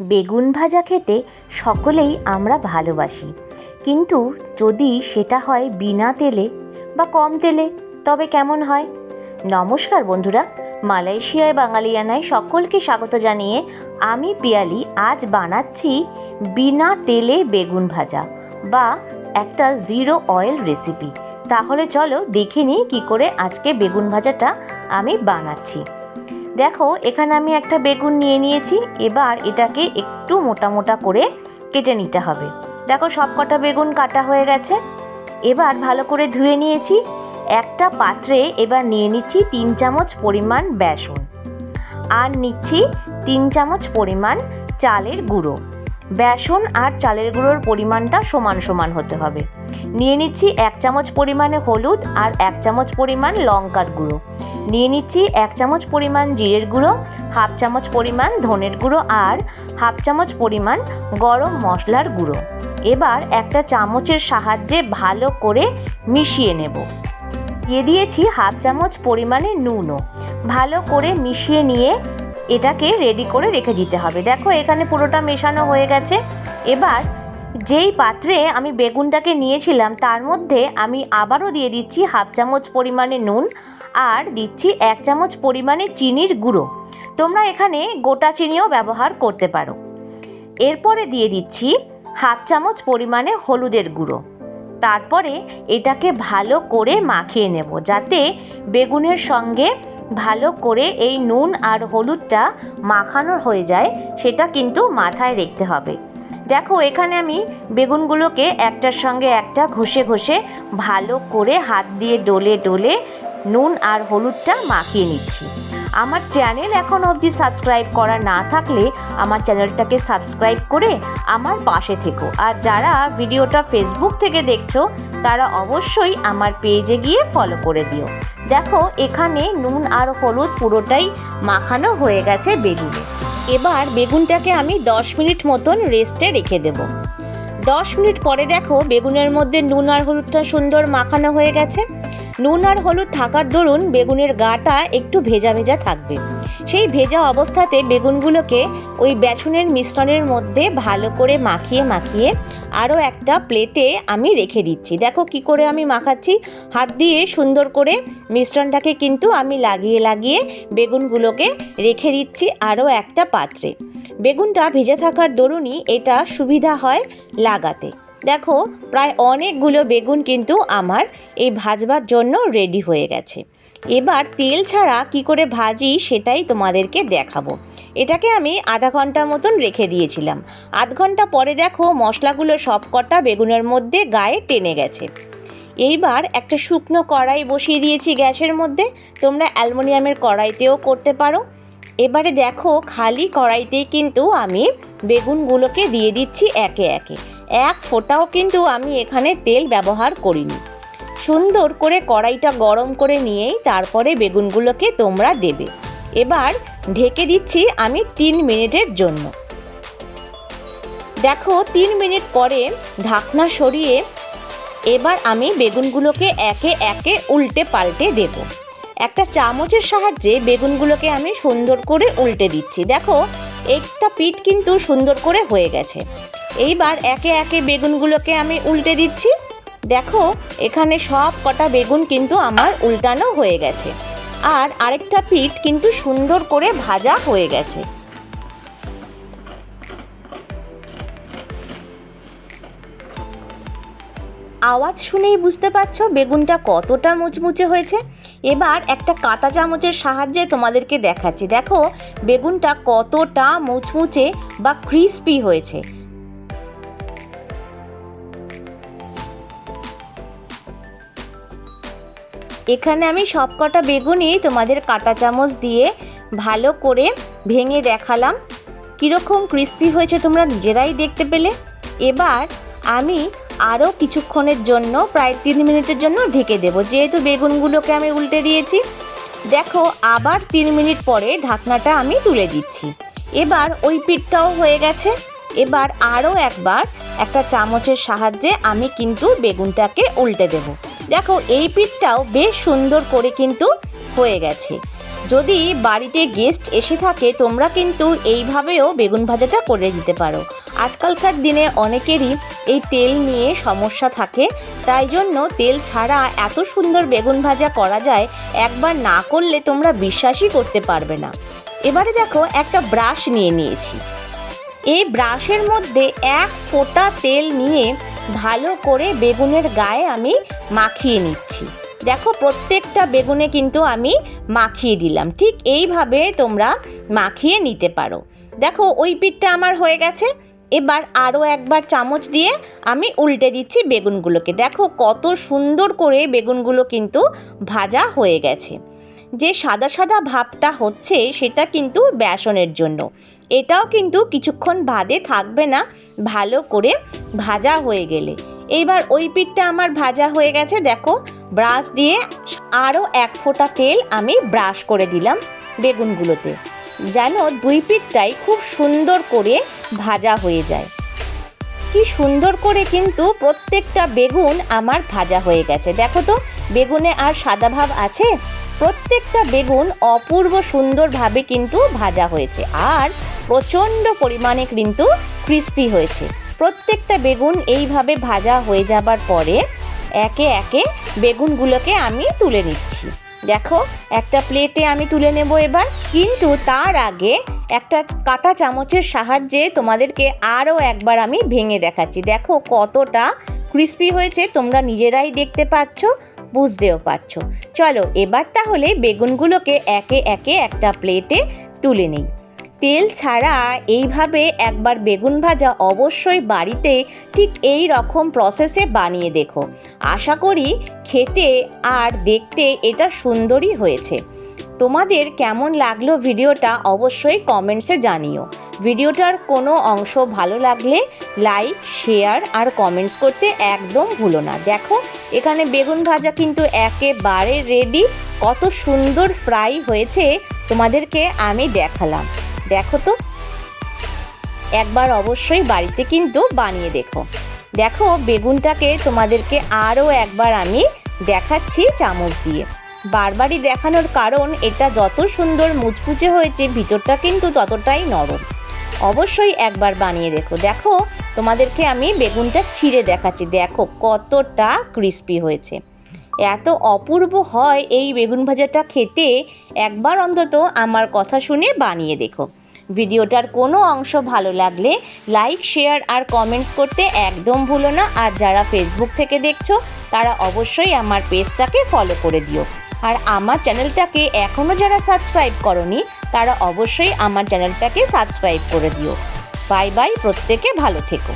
বেগুন ভাজা খেতে সকলেই আমরা ভালোবাসি। কিন্তু যদি সেটা হয় বিনা তেলে বা কম তেলে, তবে কেমন হয়? নমস্কার বন্ধুরা, মালয়েশিয়ায় বাঙালিয়ানায় সকলকে স্বাগত জানিয়ে আমি পিয়ালি, আজ বানাচ্ছি বিনা তেলে বেগুন ভাজা বা একটা জিরো অয়েল রেসিপি। তাহলে চলো দেখে নিই কী করে আজকে বেগুন ভাজাটা আমি বানাচ্ছি। দেখো, এখানে আমি একটা বেগুন নিয়ে নিয়েছি। এবার এটাকে একটু মোটা মোটা করে কেটে নিতে হবে। দেখো সব কটা বেগুন কাটা হয়ে গেছে। এবার ভালো করে ধুয়ে নিয়েছি। একটা পাত্রে এবার নিয়ে নিচ্ছি তিন চামচ পরিমাণ বেসন। আর নিচ্ছি তিন চামচ পরিমাণ চালের গুঁড়ো। বেসন আর চালের গুঁড়োর পরিমাণটা সমান সমান হতে হবে। নিয়ে নিচ্ছি এক চামচ পরিমাণে হলুদ আর এক চামচ পরিমাণ লঙ্কার গুঁড়ো। নিয়ে নিচ্ছি এক চামচ পরিমাণ জিরের গুঁড়ো, হাফ চামচ পরিমাণ ধনের গুঁড়ো আর হাফ চামচ পরিমাণ গরম মশলার গুঁড়ো। এবার একটা চামচের সাহায্যে ভালো করে মিশিয়ে নেব। দিয়ে দিয়েছি হাফ চামচ পরিমাণে নুনও। ভালো করে মিশিয়ে নিয়ে এটাকে রেডি করে রেখে দিতে হবে। দেখো এখানে পুরোটা মেশানো হয়ে গেছে। এবার যেই পাত্রে আমি বেগুনটাকে নিয়েছিলাম, তার মধ্যে আমি আবারও দিয়ে দিচ্ছি হাফ চামচ পরিমাণে নুন আর দিচ্ছি এক চামচ পরিমাণে চিনির গুঁড়ো। তোমরা এখানে গোটা চিনিও ব্যবহার করতে পারো। এরপরে দিয়ে দিচ্ছি হাফ চামচ পরিমাণে হলুদের গুঁড়ো। তারপরে এটাকে ভালো করে মাখিয়ে নেব যাতে বেগুনের সঙ্গে ভালো করে এই নুন আর হলুদটা মাখানো হয়ে যায়, সেটা কিন্তু মাথায় রাখতে হবে। দেখো, এখানে আমি বেগুনগুলোকে একটার সঙ্গে একটা ঘষে ঘষে ভালো করে হাত দিয়ে ডলে ডলে নুন আর হলুদটা মাখিয়ে নিচ্ছি। আমার চ্যানেল এখন অবধি সাবস্ক্রাইব করা না থাকলে আমার চ্যানেলটাকে সাবস্ক্রাইব করে আমার পাশে থেকো। আর যারা ভিডিওটা ফেসবুক থেকে দেখছ, তারা অবশ্যই আমার পেজে গিয়ে ফলো করে দিও। দেখো, এখানে নুন আর হলুদ পুরোটাই মাখানো হয়ে গেছে বেগুনে। এবার বেগুনটাকে আমি দশ মিনিট মতন রেস্টে রেখে দেব। দশ মিনিট পরে দেখো, বেগুনের মধ্যে নুন আর হলুদটা সুন্দর মাখানো হয়ে গেছে। নুন আর হলুদ থাকার দরুন বেগুনের গাটা একটু ভেজা ভেজা থাকবে। সেই ভেজা অবস্থাতে বেগুনগুলোকে ওই বেসনের মিশ্রণের মধ্যে ভালো করে মাখিয়ে মাখিয়ে আরও একটা প্লেটে আমি রেখে দিচ্ছি। দেখো কি করে আমি মাখাচ্ছি। হাত দিয়ে সুন্দর করে মিশ্রণটাকে কিন্তু আমি লাগিয়ে লাগিয়ে বেগুনগুলোকে রেখে দিচ্ছি আরও একটা পাত্রে। বেগুনটা ভেজে থাকার দরুনই এটা সুবিধা হয় লাগাতে। দেখো, প্রায় অনেকগুলো বেগুন কিন্তু আমার এই ভাজবার জন্য রেডি হয়ে গেছে। এবার তেল ছাড়া কি করে ভাজি সেটাই তোমাদেরকে দেখাবো। এটাকে আমি আধা ঘণ্টা মতন রেখে দিয়েছিলাম। আধ ঘণ্টা পরে দেখো, মশলাগুলো সব কটা বেগুনের মধ্যে গায়ে টেনে গেছে। এইবার একটা শুকনো কড়াই বসিয়ে দিয়েছি গ্যাসের মধ্যে। তোমরা অ্যালমোনিয়ামের কড়াইতেও করতে পারো। এবারে দেখো, খালি কড়াইতেই কিন্তু আমি বেগুনগুলোকে দিয়ে দিচ্ছি একে একে। এক ফোঁটাও কিন্তু আমি এখানে তেল ব্যবহার করিনি। সুন্দর করে কড়াইটা গরম করে নিয়েই তারপরে বেগুনগুলোকে তোমরা দেবে। এবার ঢেকে দিচ্ছি আমি তিন মিনিটের জন্য। দেখো, তিন মিনিট পরে ঢাকনা সরিয়ে এবার আমি বেগুনগুলোকে একে একে উল্টে পাল্টে দেব। একটা চামচের সাহায্যে বেগুনগুলোকে আমি সুন্দর করে উল্টে দিচ্ছি। দেখো একটা পিঠ কিন্তু সুন্দর করে হয়ে গেছে। এইবার একে একে বেগুনগুলোকে আমি উল্টে দিচ্ছি। দেখো, এখানে সব কটা বেগুন কিন্তু আমার উল্টানো হয়ে গেছে। আর আরেকটা পিঠ কিন্তু সুন্দর করে ভাজা হয়ে গেছে। আওয়াজ শুনেই বুঝতে পারছ বেগুনটা কতটা মুচমুচে হয়েছে? এবার একটা কাঁটা চামচের সাহায্যে তোমাদেরকে দেখাচ্ছি। দেখো, বেগুনটা কতটা মুচমুচে বা ক্রিস্পি হয়েছে। এখানে আমি সবকটা বেগুনই তোমাদের কাঁটা চামচ দিয়ে ভালো করে ভেঙে দেখালাম। কীরকম ক্রিস্পি হয়েছে তোমরা নিজেরাই দেখতে পেলে। এবার আমি আরও কিছুক্ষণের জন্য, প্রায় তিন মিনিটের জন্য ঢেকে দেব। যেহেতু বেগুনগুলোকে আমি উল্টে দিয়েছি, দেখো আবার তিন মিনিট পরে ঢাকনাটা আমি তুলে দিচ্ছি। এবার ওই পিঠটাও হয়ে গেছে। এবার আরও একবার একটা চামচের সাহায্যে আমি কিন্তু বেগুনটাকে উল্টে দেব। দেখো এই পিঠটাও বেশ সুন্দর করে কিন্তু হয়ে গেছে। যদি বাড়িতে গেস্ট এসে থাকে, তোমরা কিন্তু এইভাবেও বেগুন ভাজাটা করে দিতে পারো। আজকালকার দিনে অনেকেরই এই তেল নিয়ে সমস্যা থাকে। তাই জন্য তেল ছাড়া এত সুন্দর বেগুন ভাজা করা যায়, একবার না করলে তোমরা বিশ্বাসই করতে পারবে না। এবারে দেখো একটা ব্রাশ নিয়ে নিয়েছি। এই ব্রাশের মধ্যে এক ফোঁটা তেল নিয়ে ভালো করে বেগুনের গায়ে আমি মাখিয়ে নিচ্ছি। দেখো প্রত্যেকটা বেগুনে কিন্তু আমি মাখিয়ে দিলাম। ঠিক এইভাবে তোমরা মাখিয়ে নিতে পারো। দেখো ওই পিঠটা আমার হয়ে গেছে। এবার আরও একবার চামচ দিয়ে আমি উল্টে দিচ্ছি বেগুনগুলোকে। দেখো কত সুন্দর করে বেগুনগুলো কিন্তু ভাজা হয়ে গেছে। যে সাদা সাদা ভাবটা হচ্ছে সেটা কিন্তু বেসনের জন্য। এটাও কিন্তু কিছুক্ষণ বাদে থাকবে না, ভালো করে ভাজা হয়ে গেলে। এইবার ওই পিঠটা আমার ভাজা হয়ে গেছে, দেখো। ব্রাশ দিয়ে আরও এক ফোঁটা তেল আমি ব্রাশ করে দিলাম বেগুনগুলোতে। যেন দুই পিঠটাই খুব সুন্দর করে ভাজা হয়ে যায়। কি সুন্দর করে কিন্তু প্রত্যেকটা বেগুন আমার ভাজা হয়ে গেছে। দেখো তো, বেগুনে আর সাদা ভাব আছে? প্রত্যেকটা বেগুন অপূর্ব সুন্দরভাবে কিন্তু ভাজা হয়েছে। আর প্রচণ্ড পরিমাণে কিন্তু ক্রিস্পি হয়েছে। প্রত্যেকটা বেগুন এইভাবে ভাজা হয়ে যাবার পরে একে একে বেগুনগুলোকে আমি তুলে নিচ্ছি। দেখো, একটা প্লেটে আমি তুলে নেব এবার। কিন্তু তার আগে একটা কাটা চামচের সাহায্যে তোমাদেরকে আরও একবার আমি ভেঙে দেখাচ্ছি। দেখো কতটা ক্রিস্পি হয়েছে, তোমরা নিজেরাই দেখতে পাচ্ছ, বুঝতেও পারছ। চলো, এবার তাহলে বেগুনগুলোকে একে একে একটা প্লেটে তুলে নিই। তেল ছাড়া এইভাবে একবার বেগুন ভাজা অবশ্যই বাড়িতে ঠিক এই রকম প্রসেসে বানিয়ে দেখো। আশা করি খেতে আর দেখতে এটা সুন্দরই হয়েছে। তোমাদের কেমন লাগল ভিডিওটা অবশ্যই কমেন্টসে জানিও। ভিডিওটার কোনো অংশ ভালো লাগলে লাইক শেয়ার আর কমেন্টস করতে একদম ভুলো না। দেখো, এখানে বেগুন ভাজা কিন্তু একেবারে রেডি কত সুন্দর ফ্রাই হয়েছে, তোমাদেরকে আমি দেখালাম। দেখো তো। একবার অবশ্যই বাড়িতে কিন্তু বানিয়ে দেখো। দেখো, বেগুনটাকে তোমাদেরকে আরও একবার আমি দেখাচ্ছি চামচ দিয়ে। বারবারই দেখানোর কারণ, এটা যত সুন্দর মুচমুচে হয়েছে, ভিতরটা কিন্তু ততটাই নরম। অবশ্যই একবার বানিয়ে দেখো। দেখো, তোমাদেরকে আমি বেগুনটা ছিঁড়ে দেখাচ্ছি। দেখো, কতটা ক্রিস্পি হয়েছে। এত অপূর্ব হয় এই বেগুন ভাজাটা খেতে। একবার অন্তত আমার কথা শুনে বানিয়ে দেখো। ভিডিওটার কোনো অংশ ভালো লাগলে লাইক, শেয়ার আর কমেন্টস করতে একদম ভুলো না। আর যারা ফেসবুক থেকে দেখছ, তারা অবশ্যই আমার পেজটাকে ফলো করে দিও। আর আমার চ্যানেলটাকে এখনও যারা সাবস্ক্রাইব করনি, তারা অবশ্যই আমার চ্যানেলটাকে সাবস্ক্রাইব করে দিও। বাই বাই প্রত্যেকে ভালো থেকো।